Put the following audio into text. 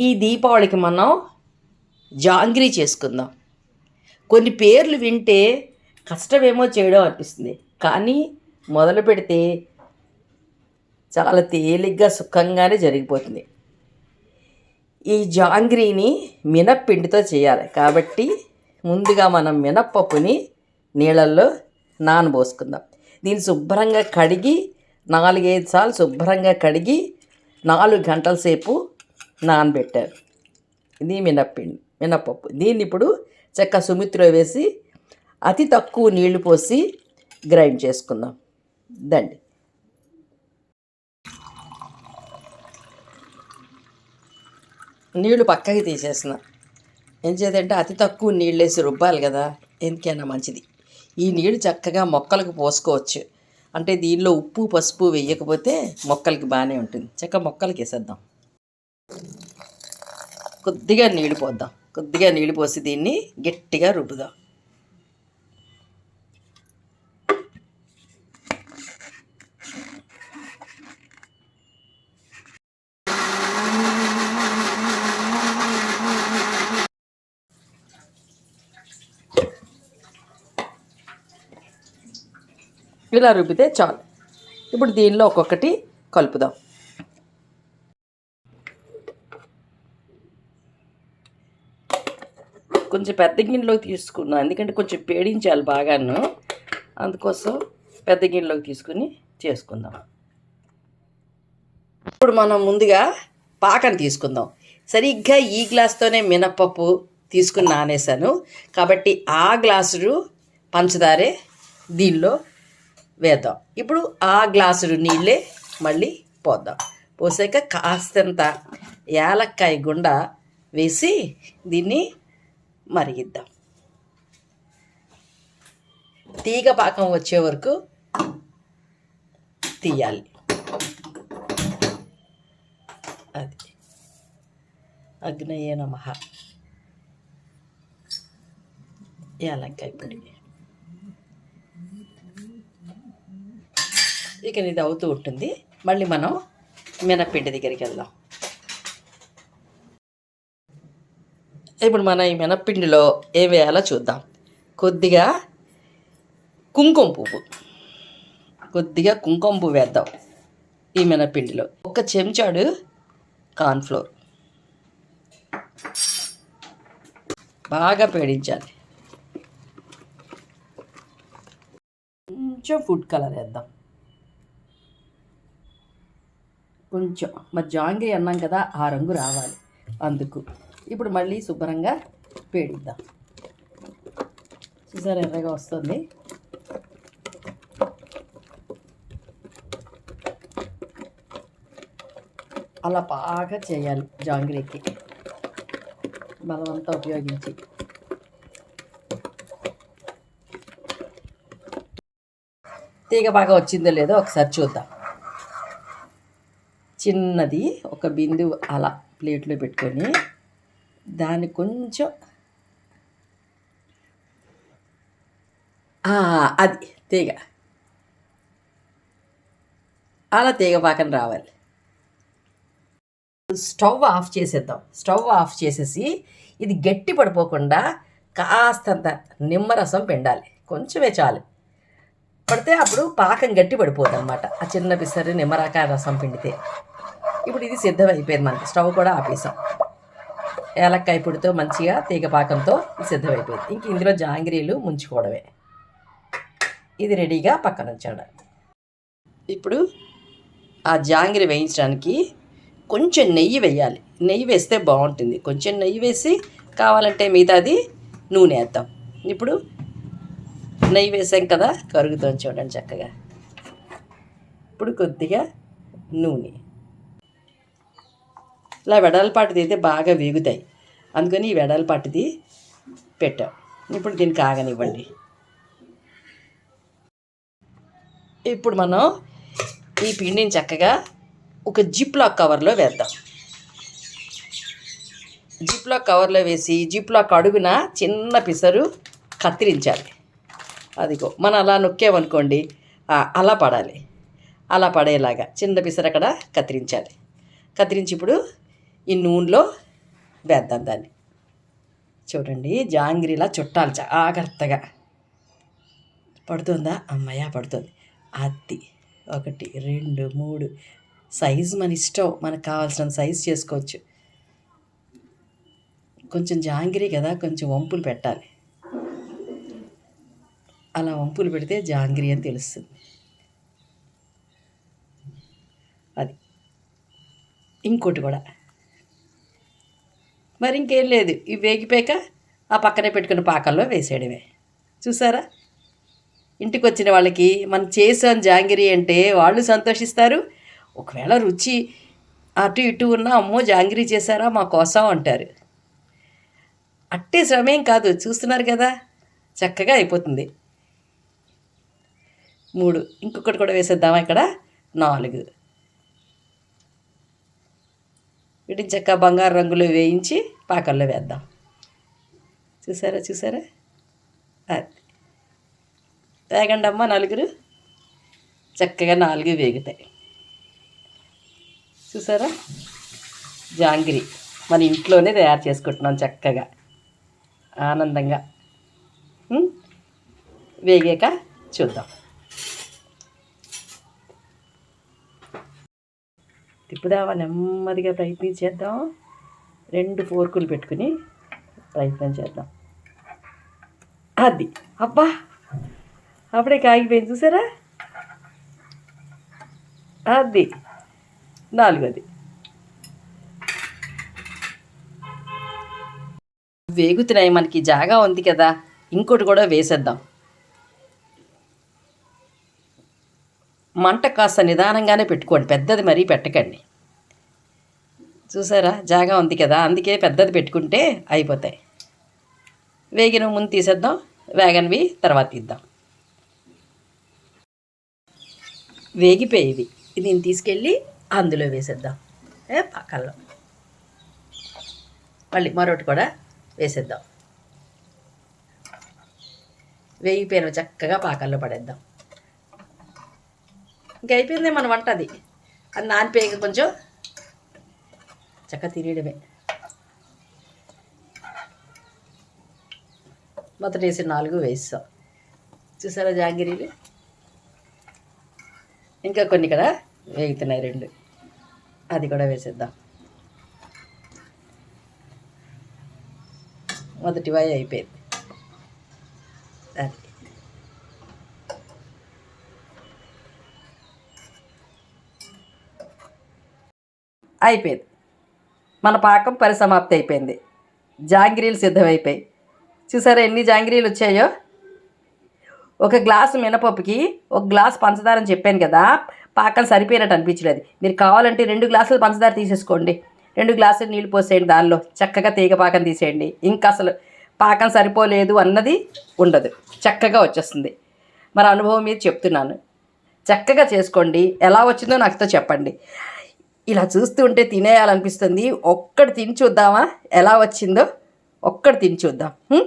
ఈ దీపావళికి మనం జాంగ్రీ చేసుకుందాం. కొన్ని పేర్లు వింటే కష్టమేమో చేయడం అనిపిస్తుంది. కానీ మొదలు పెడితే చాలా తేలిగ్గా సుఖంగానే జరిగిపోతుంది. ఈ జాంగ్రీని మినప్పిండితో చేయాలి. కాబట్టి ముందుగా మనం మినప్పప్పుని నీళ్ళల్లో నానబోసుకుందాం. దీన్ని శుభ్రంగా కడిగి నాలుగైదు సార్లు శుభ్రంగా కడిగి నాలుగు గంటల సేపు నానబెట్టారు. ఇది మినప్పిండి మినప్పప్పు. దీన్ని ఇప్పుడు చెక్క సుమిత్రలో వేసి అతి తక్కువ నీళ్ళు పోసి గ్రైండ్ చేసుకుందాం. దండి. నీళ్ళు పక్కకి తీసేసిన. ఏం చేద్దంటే అతి తక్కువ నీళ్ళు వేసి రుబ్బాలి కదా ఎందుకైనా మంచిది. ఈ నీళ్ళు చక్కగా మొక్కలకు పోసుకోవచ్చు. అంటే దీనిలో ఉప్పు పసుపు వేయకపోతే మొక్కలకి బాగానే ఉంటుంది. చక్క మొక్కలకి వేసేద్దాం కొద్దిగా నీళ్ళు పోద్దాం. కొద్దిగా నీళ్ళు పోసి దీన్ని గట్టిగా రుబ్బుదాం. ఇలా రుబ్బితే చాలు. ఇప్పుడు దీనిలో ఒక్కొక్కటి కలుపుదాం. కొంచెం పెద్ద గిన్నెలోకి తీసుకున్నాను. ఎందుకంటే కొంచెం పేడించాలి బాగాను. అందుకోసం పెద్ద గిన్నెలోకి తీసుకుని చేసుకుందాం. ఇప్పుడు మనం ముందుగా పాకం తీసుకుందాం. సరిగ్గా ఈ గ్లాస్తోనే మినప్పప్పు తీసుకుని నానేసాను కాబట్టి ఆ గ్లాసుడు పంచదారే దీనిలో వేద్దాం. ఇప్పుడు ఆ గ్లాసుడు నీళ్ళే మళ్ళీ పోద్దాం. పోసాక కాస్తంత యాలక్కాయ గుండ వేసి దీన్ని మరిగిద్దాం. తీగ పాకం వచ్చే వరకు తీయాలి. అది. అగ్నయ్య నమ. యాలక్కాయ పొడి. ఇక ఇది అవుతూ ఉంటుంది. మళ్ళీ మనం మినపిండి దగ్గరికి వెళ్దాం. ఇప్పుడు మన ఈ మినప్పిండిలో ఏం వేయాలో చూద్దాం. కొద్దిగా కుంకుమ పువ్వు. కొద్దిగా కుంకుమ పువ్వు వేద్దాం ఈ మినప్పిండిలో. ఒక చెంచాడు కార్న్ఫ్లోర్. బాగా పేడించాలి. కొంచెం ఫుడ్ కలర్ వేద్దాం. కొంచెం. మరి జాంగ్రీ అన్నాం కదా ఆ రంగు రావాలి. అందుకు ఇప్పుడు మళ్ళీ శుభ్రంగా పేడిద్దాం చూసారు ఎర్రగా వస్తుంది. అలా బాగా చేయాలి జాంగ్రీకి. బలమంతా ఉపయోగించి. తీగ బాగా వచ్చిందో లేదో ఒకసారి చూద్దాం. చిన్నది ఒక బిందు అలా ప్లేట్లో పెట్టుకొని దాన్ని కొంచెం అది తీగ. అలా తీగ పాకం రావాలి. స్టవ్ ఆఫ్ చేసేద్దాం. స్టవ్ ఆఫ్ చేసేసి ఇది గట్టి పడిపోకుండా కాస్తంత నిమ్మరసం పిండాలి. కొంచెమే చాలు. పడితే అప్పుడు పాకం గట్టి పడిపోతుంది అనమాట ఆ చిన్న పిసరి నిమ్మరకాయ రసం పిండితే. ఇప్పుడు ఇది సిద్ధం అయిపోయింది మనకి. స్టవ్ కూడా ఆపేసాం. ఏలక్కాయ పొడితో మంచిగా తీగ పాకంతో సిద్ధమైపోయింది. ఇంక ఇందులో జాంగ్రీలు ముంచుకోవడమే. ఇది రెడీగా పక్కన ఉంచాడు. ఇప్పుడు ఆ జాంగ్రీ వేయించడానికి కొంచెం నెయ్యి వేయాలి. నెయ్యి వేస్తే బాగుంటుంది. కొంచెం నెయ్యి వేసి కావాలంటే మిగతాది నూనె వేద్దాం. ఇప్పుడు నెయ్యి వేసాం కదా కరుగుతాం చూడండి చక్కగా. ఇప్పుడు కొద్దిగా నూనె. ఇలా వెడల్పాటిది అయితే బాగా వేగుతాయి. అందుకని ఈ వెడల్పాటిది పెట్టాం. ఇప్పుడు దీనికి ఆగనివ్వండి ఇప్పుడు మనం ఈ పిండిని చక్కగా ఒక జిప్ లాక్ కవర్లో వేద్దాం. జిప్ లాక్ కవర్లో వేసి జిప్ లాక్ అడుగున చిన్న పిసరు కత్తిరించాలి. అదిగో మనం అలా నొక్కామనుకోండి అలా పడాలి. అలా పడేలాగా చిన్న పిసరు అక్కడ కత్తిరించాలి. కత్తిరించి ఇప్పుడు ఈ నూనెలో వేద్దాం దాన్ని. చూడండి జాంగ్రీలా చుట్టాలి జాగ్రత్తగా. పడుతుందా? అమ్మయ్య పడుతుంది. అత్తి ఒకటి రెండు మూడు. సైజు మన ఇష్టం. మనకు కావాల్సిన సైజు చేసుకోవచ్చు. కొంచెం జాంగిరి కదా కొంచెం వంపులు పెట్టాలి. అలా వంపులు పెడితే జాంగ్రీ అని తెలుస్తుంది. అది. ఇంకోటి కూడా. మరి ఇంకేం లేదు. ఇవి వేగిపోయాక ఆ పక్కనే పెట్టుకున్న పాకల్లో వేసేయడమే. చూసారా? ఇంటికి వచ్చిన వాళ్ళకి మనం చేసాం జాంగిరి అంటే వాళ్ళు సంతోషిస్తారు. ఒకవేళ రుచి అటు ఇటు ఉన్న అమ్మో జాంగిరి చేశారా మా కోసం అంటారు. అట్టే శ్రమేం కాదు. చూస్తున్నారు కదా? చక్కగా అయిపోతుంది. మూడు. ఇంకొకటి కూడా వేసేద్దామా ఇక్కడ? నాలుగు. వీటిని చక్క బంగారు రంగులో వేయించి పాకల్లో వేద్దాం. చూసారా చూసారా? అది. వేగండి అమ్మ నలుగురు. చక్కగా నాలుగు వేగుతాయి. చూసారా? జాంగిరి మన ఇంట్లోనే తయారు చేసుకుంటున్నాం చక్కగా. ఆనందంగా. వేగాక చూద్దాం. తిప్పుదావా నెమ్మదిగా ప్రయత్నించేద్దాం రెండు ఫోర్కులు పెట్టుకుని ప్రయత్నం చేద్దాం. అది. అబ్బా! అప్పుడే కాగిపోయింది చూసారా? అది. నాలుగోది. వేగుతున్నాయి మనకి జాగా ఉంది కదా. ఇంకోటి కూడా వేసేద్దాం. మంట కాస్త నిదానంగానే పెట్టుకోండి. పెద్దది మరీ పెట్టకండి. చూసారా? జాగా ఉంది కదా. అందుకే పెద్దది పెట్టుకుంటే అయిపోతాయి. వేగిన ముందు తీసేద్దాం. వేగన్వి తర్వాత ఇద్దాం వేగిపోయేవి. దీన్ని తీసుకెళ్ళి అందులో వేసేద్దాం. ఏ పక్కల్లో మళ్ళీ మరొకటి కూడా వేసేద్దాం. వేగిపోయిన చక్కగా పాకల్లో పడేద్దాం. ఇంక అయిపోయింది మన వంట అది. అది నానిపోయాక కొంచెం చక్కగా తినేయడమే. మొదట వేసి నాలుగు వేస్తాం చూసారా జాంగిరీలు? ఇంకా కొన్ని ఇక్కడ వేగుతున్నాయి రెండు. అది కూడా వేసేద్దాం. మొదటి వాయి అయిపోయింది. అది. అయిపోయింది. మన పాకం పరిసమాప్తి అయిపోయింది. జాంగ్రీలు సిద్ధమైపోయి చూసారా ఎన్ని జాంగ్రీలు వచ్చాయో? ఒక గ్లాసు మినపప్పుకి ఒక గ్లాస్ పంచదార అని చెప్పాను కదా పాకం సరిపోయినట్టు అనిపించలేదు. మీరు కావాలంటే రెండు గ్లాసులు పంచదార తీసేసుకోండి. రెండు గ్లాసులు నీళ్ళు పోసేయండి దానిలో. చక్కగా తీగ పాకం తీసేయండి. ఇంకా అసలు పాకం సరిపోలేదు అన్నది ఉండదు. చక్కగా వచ్చేస్తుంది. మరి అనుభవం మీద చెప్తున్నాను. చక్కగా చేసుకోండి. ఎలా వచ్చిందో నాకుతో చెప్పండి. ఇలా చూస్తుంటే తినేయాలనిపిస్తుంది. ఒక్కటి తిని చూద్దామా? ఎలా వచ్చిందో ఒక్కటి తిని చూద్దాం.